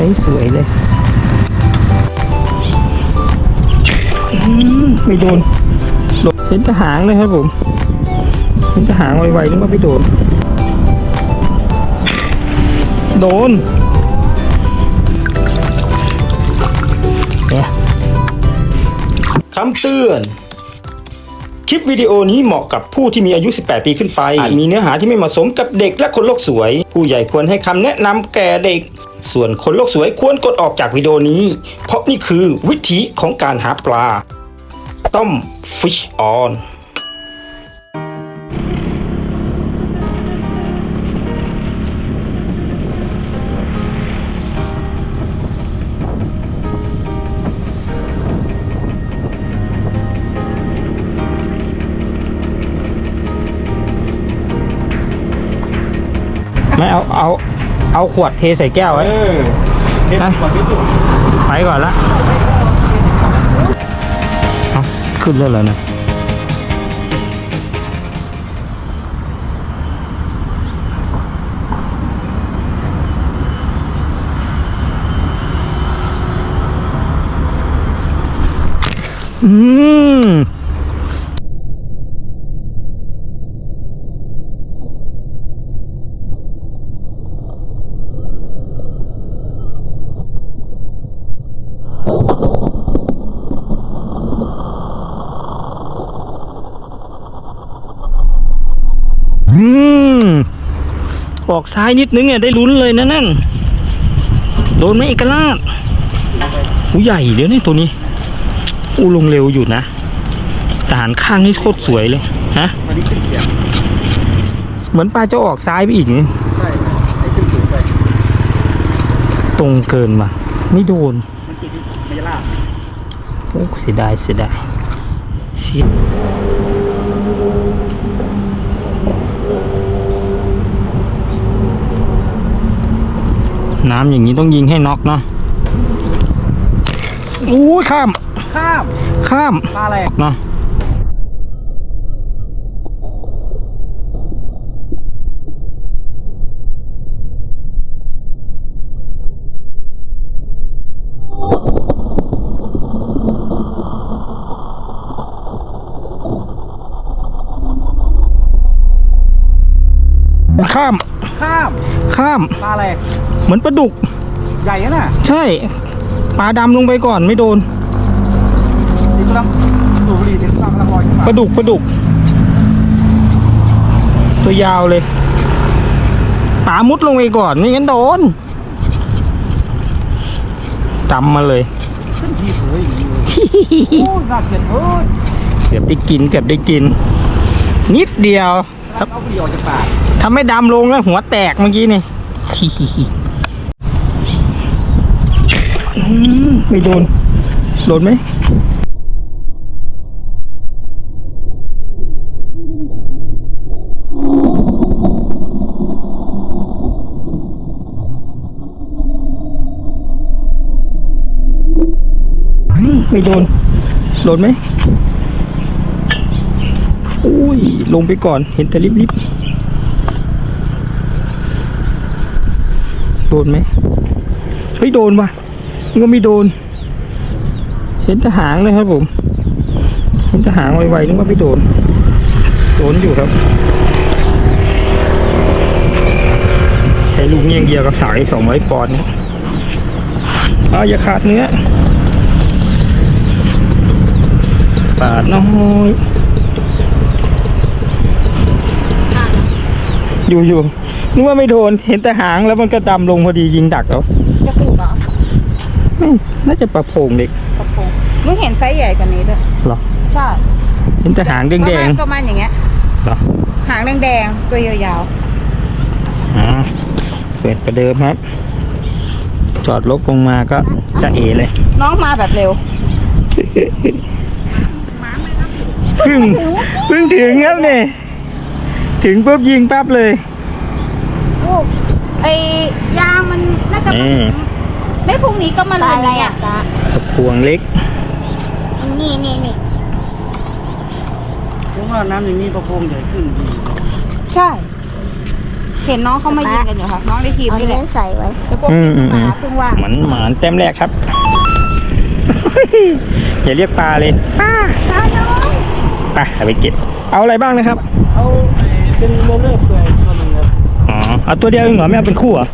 ช้สวยเลยอืมไม่โดนหลบเห็นแต่หางเลยครับผมเห็นแต่หางไวๆนึกว่าไม่โดน โดนเนี่ยคำเตือนคลิปวิดีโอนี้เหมาะกับผู้ที่มีอายุ 18 ปีขึ้นไป อาจมีเนื้อหาที่ไม่เหมาะสมกับเด็กและคนโลกสวย ผู้ใหญ่ควรให้คำแนะนำแก่เด็ก ส่วนคนโลกสวยควรกดออกจากวิดีโอนี้ เพราะนี่คือวิธีของการหาปลาต้ม fish on เอาขวดเทใส่แก้วไว้เออเห็นนะก่อนพิสูจน์ไปก่อนละเอาขึ้นแล้วเหรอนะอืม อืม ออกซ้ายนิดนึงเนี่ยได้ลุ้นเลยนะนั่น โดนไหมเอกราชหูใหญ่เดี๋ยวนี่ตัวนี้ อูลงเร็วอยู่นะแต่หันข้างนี่โคตรสวยเลยฮะเหมือนปลาจะออกซ้ายไปอีกตรงเกินว่ะไม่โดนโอ้เสียดายเสียดาย น้ำอย่างนี้ต้องยิงให้น็อกเนาะอู้ยข้าม ข้าม ข้ามปลาอะไรเนาะข้าม ข้ามข้ามปลาอะไรเหมือนปลาดุก ใหญ่อะน่ะใช่ปลาดำลงไปก่อนไม่โดนนี่กำลังสูบบุหรี่เสียงปลากำลังลอยขึ้นมาปลาดุกปลาดุก ตัวยาวเลยปลามุดลงไปก่อนไม่งั้นโดนจำมาเลยขึ้นทีเผยอย่างนี้เลยโอ้ยน่าเกลียดเอ้ยเกือบได้กินเกือบได้กิน นิดเดียว กำลังเอาดีออกจากปากทำให้ดำลงแล้วหัวแตกเมื่อกี้นี่ไม่โดน โดนไหมไม่โดน โดนไหม ยลงไปก่อน เห็นแต่ริบๆโดนไหมเฮ้ยโดนว่ะมันก็ไม่โดน เห็นแต่หางเลยครับผม เห็นแต่หางไวๆนึกว่าไม่โดน โดนอยู่ครับ ใช้ลูกเงี้ยงเดียวกับสายสองร้อยปอนด์นี่ยเอาอย่าขาดเนื้อปาดน้อย อยู่อยู่นึกว่าไม่โดน เห็นแต่หางแล้วมันก็ดำลงพอดียิงดักเอาจะปูดเหรอไม่น่าจะปลาโพงเด็กกระโปรงมึงเห็นไซส์ใหญ่กว่านี้ด้วยเหรอใช่เห็นแต่หางแดประงมาณประมาณอย่างเงี้ยๆเหรอหางแดงๆตัวยาวอ่าเปิดประเดิมครับ จอดรถลงมาก็จะเอเลยๆน้องมาแบบเร็วเพึ่งเพึ่งถึงครับเนี่ย ถึงปุ๊บยิงปั๊บเลย โอ้ไอยางมันน่าจะนี่ไม่พรุ่งนี้ก็มาเลยอะไรอะตะพวงเล็ก นี่นี่นี่ผมว่าน้ำอย่างนี้ประโคมใหญ่ขึ้นดีใช่เเห็นน้องเขามายิงกันอยู่ค่ะ น้องในทีมเอานี่แหเนี้ละยใส่ไว้ แล้วพวกอืมอืมหอืม มาเพิ่งว่างหมันหมานแต้มแรกครับ อย่าเรียกปลาเลย ป้าตาน้อง ไปเอาไปเก็บ เอาอะไรบ้างนะครับ เอา เป็นโรลเลอร์เปลือยตัวหนึงครับอ๋อเอาตัวเดียวเองเหรอไม่เอาเป็นคู่เหรอ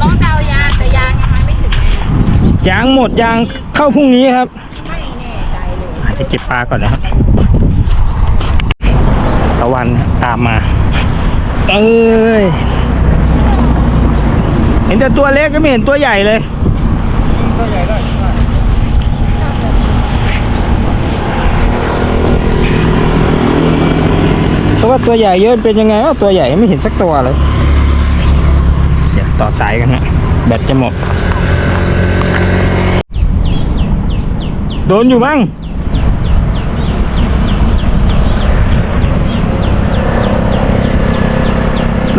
น้องดาวยางแต่ยางยังมาไม่ถึงเลยยางหมดยางเข้าพรุ่งนี้ครับ ไม่แน่ใจเลยอาจจะเก็บปลาก่อนนะครับตะวันตามมา เอ้ย เห็นแต่ตัวเล็กก็ไม่เห็นตัวใหญ่เลย ก็ใหญ่ได้ เพราะ ว่าตัวใหญ่เยอะเป็นยังไงวะตัวใหญ่ไม่เห็นสักตัวเลย เดี๋ยวต่อสายกันฮะแบตจะหมด โดนอยู่บ้าง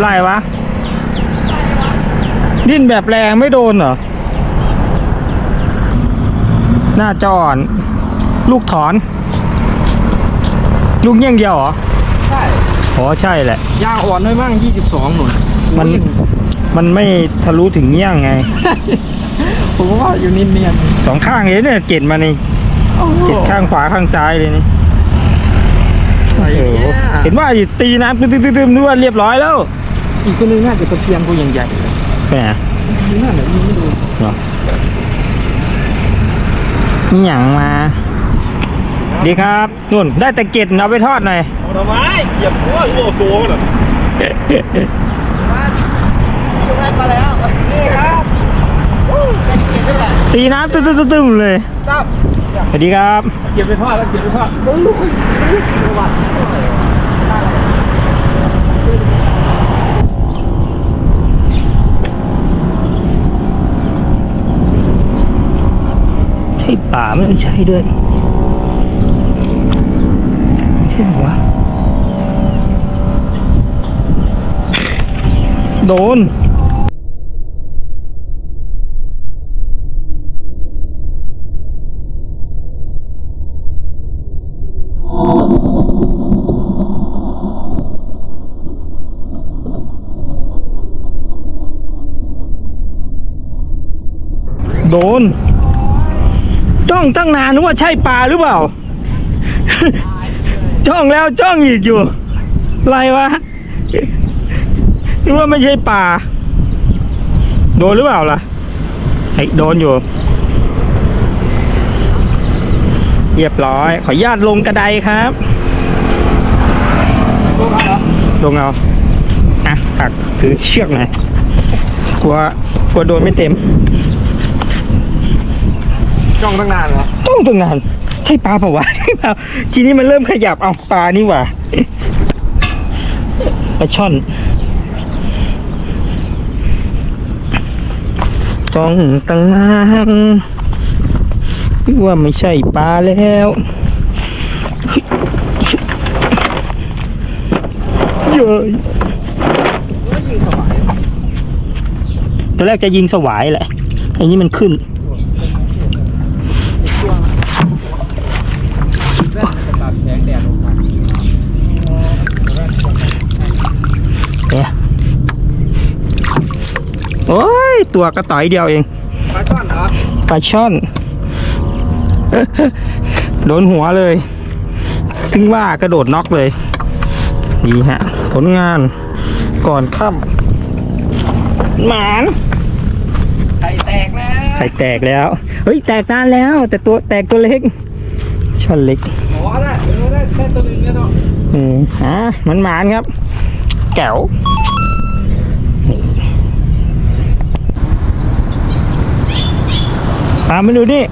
ไล่วะ ดิ้นแบบแรงไม่โดนเหรอ หน้าจออ่อนลูกถอน ลูกเงี้ยงเดียวเหรอ ใช่ อ๋อใช่แหละ ยางอ่อนด้วยมั่ง22 หนุนมันมันไม่ทะลุถึงเงี้ยงไง ผมว่าอยู่นิดเนียนสองข้างเลยเนี่ยเกล็ดมานี่เกล็ดข้างขวาข้างซ้ายเลยนี่ไอ้โอ้โหเนี่ยเห็นว่าอยู่ตีน้ำตึ้มๆๆนึกว่าเรียบร้อยแล้วอีกคนนึงน่าจะตะเกียงกูใหญ่ๆเลยไปไหนนี่น่าจะยิงไม่ดูเหรอนี่หยังมา ดีครับนุ่นได้แต่เกล็ดเอาไปทอดหน่อยเอาทำไมเหยียบหัวโอ้โหเหรอมาไปแล้วนี่ครับเป็นเกียร์ด้วยแหละตีน้ำตึ้มๆๆเลยครับสวัสดีครับ เก็บไปทอดแล้วเก็บไปทอดโอ้ยใช่ป่าไม่ใช่ด้วยใช่เหรอวะ โดนโดน จ้องตั้งนานนึกว่าใช่ปลาหรือเปล่า จ้องแล้วจ้องอีกอยู่ ไรวะ นึกว่าไม่ใช่ปลาโดนหรือเปล่าล่ะไอ้ยโดนอยู่ เรียบร้อย ขออนุญาตลงกระไดครับตัวมาเหรอลงเอาอะตักถือเชือกหน่อยกลัวกลัวโดนไม่เต็ม จ้องตั้งนานเหรอต้องตรงนั้นใช่ปลาเปล่าวะใช่เปล่าทีนี้มันเริ่มขยับเอาปลานี่หว่าปลาช่อน ต้องตั้งนานว่าไม่ใช่ปลาแล้วเย้ยตัวแรกจะยิงสวายแหละไอ้นี่มันขึ้น ตัดแสงแดดออกมา เนี่ย โอ้ย ตัวกระต่อยเดียวเอง ปลาช่อนเหรอปลาช่อน โดนหัวเลย ถึงว่ากระโดดน็อกเลย ดีฮะ ผลงานก่อนค่ำหมาน ไข่แตกแล้วไข่แตกแล้ว เฮ้ย แตกนานแล้ว แต่ตัวแตกตัวเล็กช่อนเล็กหมอได้เออได้แค่ตัวหนึงเนี่ยเนาะ อืมอะมันหมานครับ แก้ว ตามมาดูนี่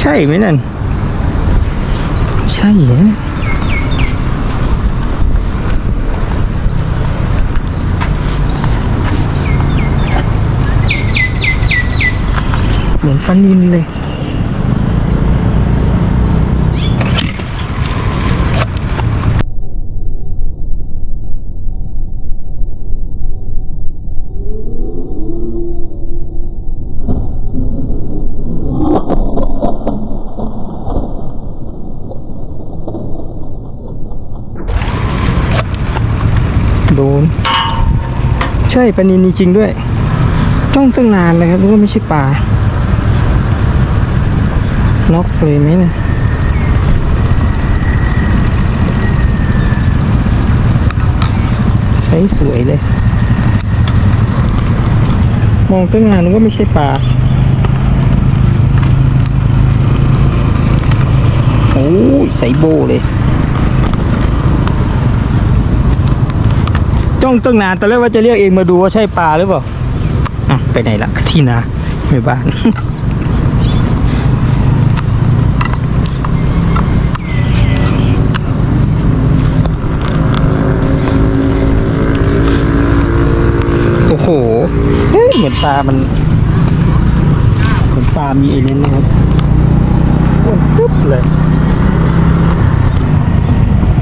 ใช่ไหมนั่น ใช่เหรอเหมือนปลานินเลย ใช่ปลานินจริงๆด้วย ต้องตั้งนานเลยครับนึกว่าไม่ใช่ปลาน็อกเลยไหมเนะใสสวยเลย มองตั้งนานนึกว่าไม่ใช่ปลาโอ้ยใสโบเลย จ้องตั้งนานตอนแรกว่าจะเรียกเองมาดูว่าใช่ปลาหรือเปล่าอะไปไหนละที่นาไม่บ้านโอ้โหเฮ้ยเหมือนปลามันเหมือนปลามีเอเลนนะครับอ้วนปึ๊บเลย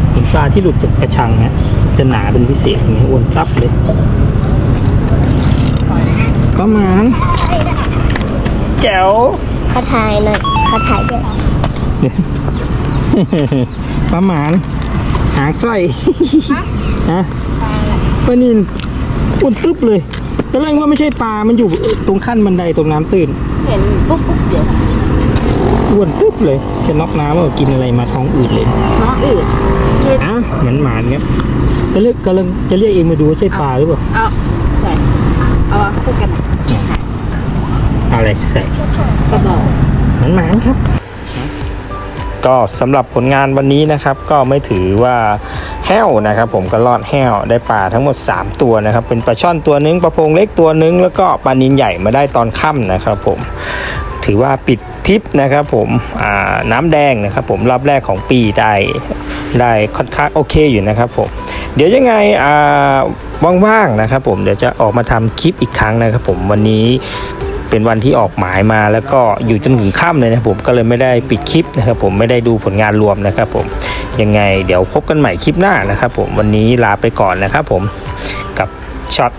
เหมือนปลาที่หลุดจากกระชังฮะ จะหนาเป็นพิเศษอย่างนี้อ้วนตับเลย ก็มาณแจ๋วเขาถ่ายหน่อยเขาถ่ายด้วยประมาณหางสร้อยฮะปลานินอ้วนตึ๊บเลยตอนแรกว่าไม่ใช่ปลา มันอยู่ตรงขั้นบันไดตรงน้ำตื้น เห็นปุ๊บปุ๊บเดี๋ยวอ้วนตึ๊บเลย จะน็อกน้ำว่ากินอะไรมาท้องอืดเลยน้องอืดอะเหมือนหมาเนี่ย จะเรียกกำลังจะเรียกเองมาดูว่าใช่ปลาหรือเปล่าเอาใส่เอาคู่กันเอาอะไรใส่กระบอกเหมือนหมาครับ ก็สำหรับผลงานวันนี้นะครับ ก็ไม่ถือว่าแห้วนะครับผมก็รอดแห้วได้ปลาทั้งหมด 3 ตัวนะครับ เป็นปลาช่อนตัวหนึงปลาโพงเล็กตัวหนึง แล้วก็ปลานินใหญ่มาได้ตอนค่ำนะครับผมถือว่าปิดทริปนะครับผมน้ำแดงนะครับผมรอบแรกของปีได้ ได้ค่อนข้างโอเคอยู่นะครับผมเดี๋ยวยังไงว่างๆนะครับผมเดี๋ยวจะออกมาทำคลิปอีกครั้งนะครับผมวันนี้เป็นวันที่ออกหมายมาแล้วก็อยู่จนถึงค่ำเลยนะผมก็เลยไม่ได้ปิดคลิปนะครับผมไม่ได้ดูผลงานรวมนะครับผมยังไงเดี๋ยวพบกันใหม่คลิปหน้านะครับผมวันนี้ลาไปก่อนนะครับผมกับช็อต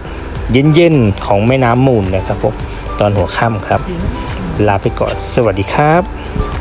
เย็นๆของแม่น้ำมูลนะครับผมตอนหัวค่ำครับ ลาไปก่อนสวัสดีครับ